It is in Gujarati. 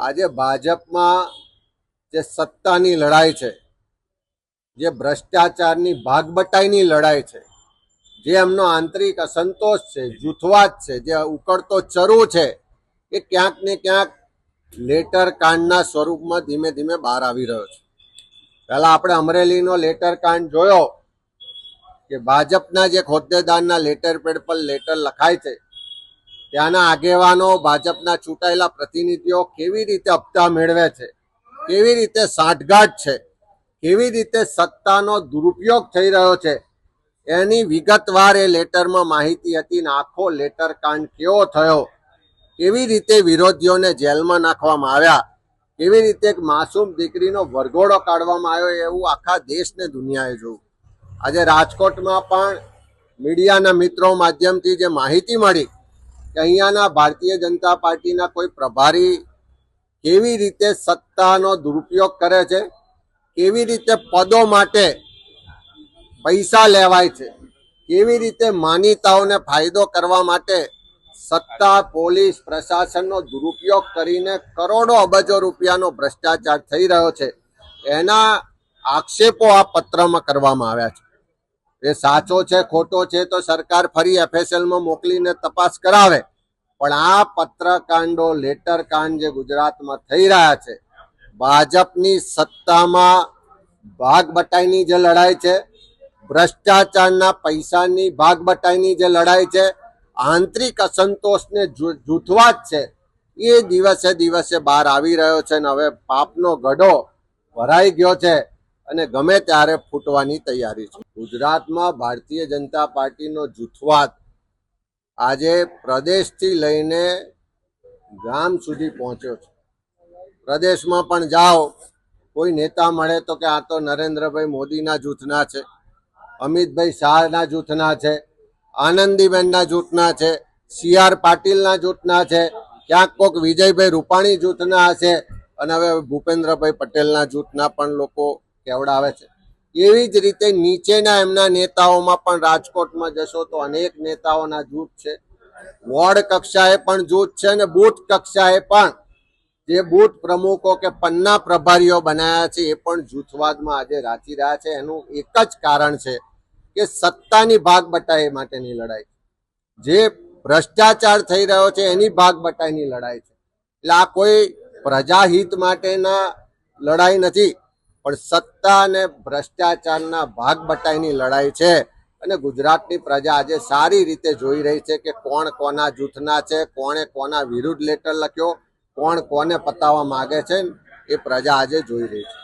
આજે ભાજપમાં જે સત્તાની લડાઈ છે, જે ભ્રષ્ટાચારની ભાગબટાઈની લડાઈ છે, જે એમનો આંતરિક અસંતોષ છે, જૂથવાદ છે, જે ઉકળતો ચરુ છે, એ ક્યાંક ને ક્યાંક લેટર કાંડના સ્વરૂપમાં ધીમે ધીમે બહાર આવી રહ્યો છે. પહેલાં આપણે અમરેલીનો લેટર કાંડ જોયો કે ભાજપના જે હોદ્દેદારના લેટર પેડ પર લેટર લખાય છે ત્યાંના આગેવાનો, ભાજપના ચૂંટાયેલા પ્રતિનિધિઓ કેવી રીતે હપ્તા મેળવે છે? કેવી રીતે સાંઠગાંઠ છે? કેવી રીતે સત્તાનો દુરુપયોગ થઈ રહ્યો છે? એની વિગતવાર એ લેટરમાં માહિતી હતી ને આખો લેટર કાંડ કેવો થયો? કેવી રીતે વિરોધીઓને જેલમાં નાખવામાં આવ્યા? કેવી રીતે એક માસૂમ દીકરીનો વરઘોડો કાઢવામાં આવ્યો એવું આખા દેશને દુનિયાએ જોયું. આજે રાજકોટમાં પણ મીડિયાના મિત્રો માધ્યમથી જે માહિતી મળી કે અહીંયાના ભારતીય જનતા પાર્ટીના કોઈ પ્રભારી કેવી રીતે સત્તાનો દુરુપયોગ કરે છે, કેવી રીતે પદો માટે પૈસા લેવાય છે, કેવી રીતે માનીતાઓને ફાયદો કરવા માટે સત્તા, પોલીસ, પ્રશાસનનો દુરુપયોગ કરીને કરોડો અબજો રૂપિયાનો ભ્રષ્ટાચાર થઈ રહ્યો છે, એના આક્ષેપો આ પત્રમાં કરવામાં આવ્યા છે. એ સાચો છે, ખોટો છે તો સરકાર ફરી એફએસએલમાં મોકલીને તપાસ કરાવે. પણ આ પત્રકાંડો, લેટર કાંડ જે ગુજરાતમાં થઈ રહ્યા છે, ભાજપની સત્તામાં ભાગ બટાઈની જે લડાઈ છે, ભ્રષ્ટાચારના પૈસાની ભાગ બટાઈની જે લડાઈ છે, આંતરિક અસંતોષને જૂથવા જ છે, એ દિવસે દિવસે બહાર આવી રહ્યો છે ને હવે પાપનો ગઢો ભરાઈ ગયો છે. અને ગમે ત્યારે ફૂટવાની તૈયારી છે. ગુજરાતમાં ભારતીય જનતા પાર્ટીનો જૂથવાદ આજે પ્રદેશથી લઈને ગામ સુધી પહોંચ્યો છે. પ્રદેશમાં પણ જાઓ, કોઈ નેતા મળે તો કે આ તો નરેન્દ્રભાઈ મોદીના જૂથના છે, અમિતભાઈ શાહના જૂથના છે, આનંદીબેનના જૂથના છે, સી આર પાટીલના જૂથના છે, ક્યાંક કોક વિજયભાઈ રૂપાણી જૂથના હશે અને હવે ભૂપેન્દ્રભાઈ પટેલના જૂથના પણ લોકો કેવડાવે છે. એવી જ રીતે નીચેના એમના નેતાઓમાં પણ રાજકોટમાં જશો તો અનેક નેતાઓના જૂથ છે. વોર્ડ કક્ષાએ પણ જૂથ છે અને બૂથ કક્ષાએ પણ જે બૂથ પ્રમુખો કે પન્ના પ્રભારીઓ બનાયા છે એ પણ જૂથવાદમાં આજે રાચી રહ્યા છે. એનું એક જ કારણ છે કે સત્તાની ભાગ બટાઈ માટેની લડાઈ જે ભ્રષ્ટાચાર થઈ રહ્યો છે એની ભાગ બટાઈની લડાઈ છે. એટલે આ કોઈ પ્રજાહિત માટેના લડાઈ નથી. પણ સત્તા અને ભ્રષ્ટાચારના ભાગ બટાઈની લડાઈ છે. અને ગુજરાતની પ્રજા આજે સારી રીતે જોઈ રહી છે કે કોણ કોના જૂથના છે, કોણે કોના વિરુદ્ધ લેટર લખ્યો, કોણ કોને પતાવવા માગે છે. એ પ્રજા આજે જોઈ રહી છે.